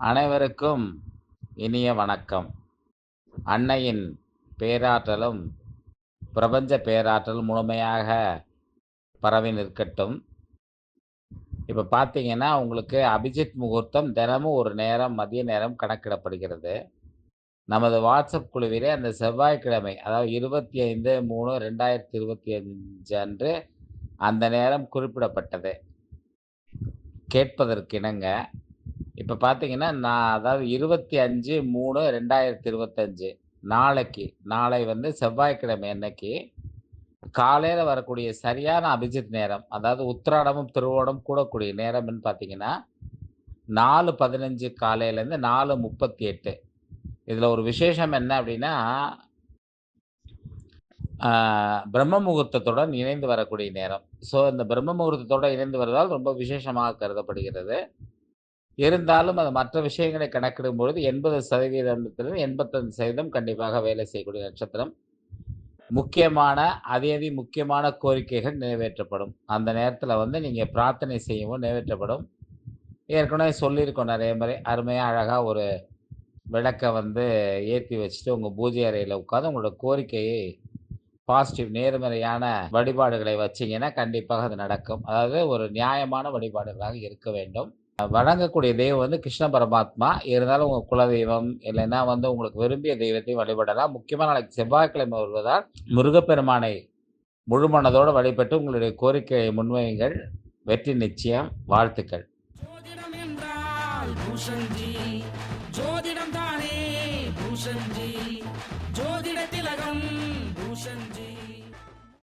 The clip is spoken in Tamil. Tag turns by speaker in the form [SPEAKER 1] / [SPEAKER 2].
[SPEAKER 1] அனைவருக்கும் இனிய வணக்கம். அன்னையின் பேராற்றலும் பிரபஞ்ச பேராற்றலும் முழுமையாக பரவி நிற்கட்டும். இப்போ பார்த்தீங்கன்னா உங்களுக்கு அபிஜித் முகூர்த்தம் தினமும் ஒரு நேரம் மதிய நேரம் கணக்கிடப்படுகிறது. நமது வாட்ஸ்அப் குழுவிலே அந்த செவ்வாய்க்கிழமை அதாவது இருபத்தி ஐந்து மூணு ரெண்டாயிரத்தி இருபத்தி அஞ்சு அன்று அந்த நேரம் குறிப்பிடப்பட்டது. கேட்பதற்கு இணங்க இப்போ பார்த்தீங்கன்னா நான் அதாவது இருபத்தி அஞ்சு மூணு ரெண்டாயிரத்தி இருபத்தஞ்சு நாளைக்கு நாளை வந்து செவ்வாய்க்கிழமை அன்னைக்கு காலையில் வரக்கூடிய சரியான அபிஜித் நேரம் அதாவது உத்திராடமும் திருவோணம் கூடக்கூடிய நேரம்னு பார்த்தீங்கன்னா நாலு பதினஞ்சு காலையிலேருந்து நாலு முப்பத்தி எட்டு. இதில் ஒரு விசேஷம் என்ன அப்படின்னா பிரம்ம முகூர்த்தத்துடன் இணைந்து வரக்கூடிய நேரம். ஸோ இந்த பிரம்ம முகூர்த்தத்தோட இணைந்து வருவதால் ரொம்ப விசேஷமாக கருதப்படுகிறது. இருந்தாலும் அது மற்ற விஷயங்களை கணக்கிடும் பொழுது எண்பது சதவீதத்திலிருந்து எண்பத்தஞ்சு சதவீதம் கண்டிப்பாக வேலை செய்யக்கூடிய நட்சத்திரம். முக்கியமான அதி அதி முக்கியமான கோரிக்கைகள் நிறைவேற்றப்படும். அந்த நேரத்தில் வந்து நீங்கள் பிரார்த்தனை செய்யவும் நிறைவேற்றப்படும். ஏற்கனவே சொல்லியிருக்கோம் நிறைய முறை. அருமையாக அழகாக ஒரு விளக்கை வந்து ஏற்றி வச்சுட்டு உங்கள் பூஜை அறையில் உட்காந்து உங்களோட கோரிக்கையை பாசிட்டிவ் நேர்மறையான வழிபாடுகளை வச்சீங்கன்னா கண்டிப்பாக அது நடக்கும். அதாவது ஒரு நியாயமான வழிபாடுகளாக இருக்க வேண்டும். வணங்கக்கூடிய தெய்வம் வந்து கிருஷ்ண பரமாத்மா. இருந்தாலும் உங்கள் குலதெய்வம் இல்லைன்னா வந்து உங்களுக்கு விரும்பிய தெய்வத்தை வழிபடலாம். முக்கியமாக நாளைக்கு செவ்வாய்க்கிழமை வருவதால் முருகப்பெருமானை முழு மனதோடு வழிபட்டு உங்களுடைய கோரிக்கையை முன்வையுங்கள். வெற்றி நிச்சயம். வாழ்த்துக்கள்.
[SPEAKER 2] ஜோதிடம் தானே பூஷன்ஜி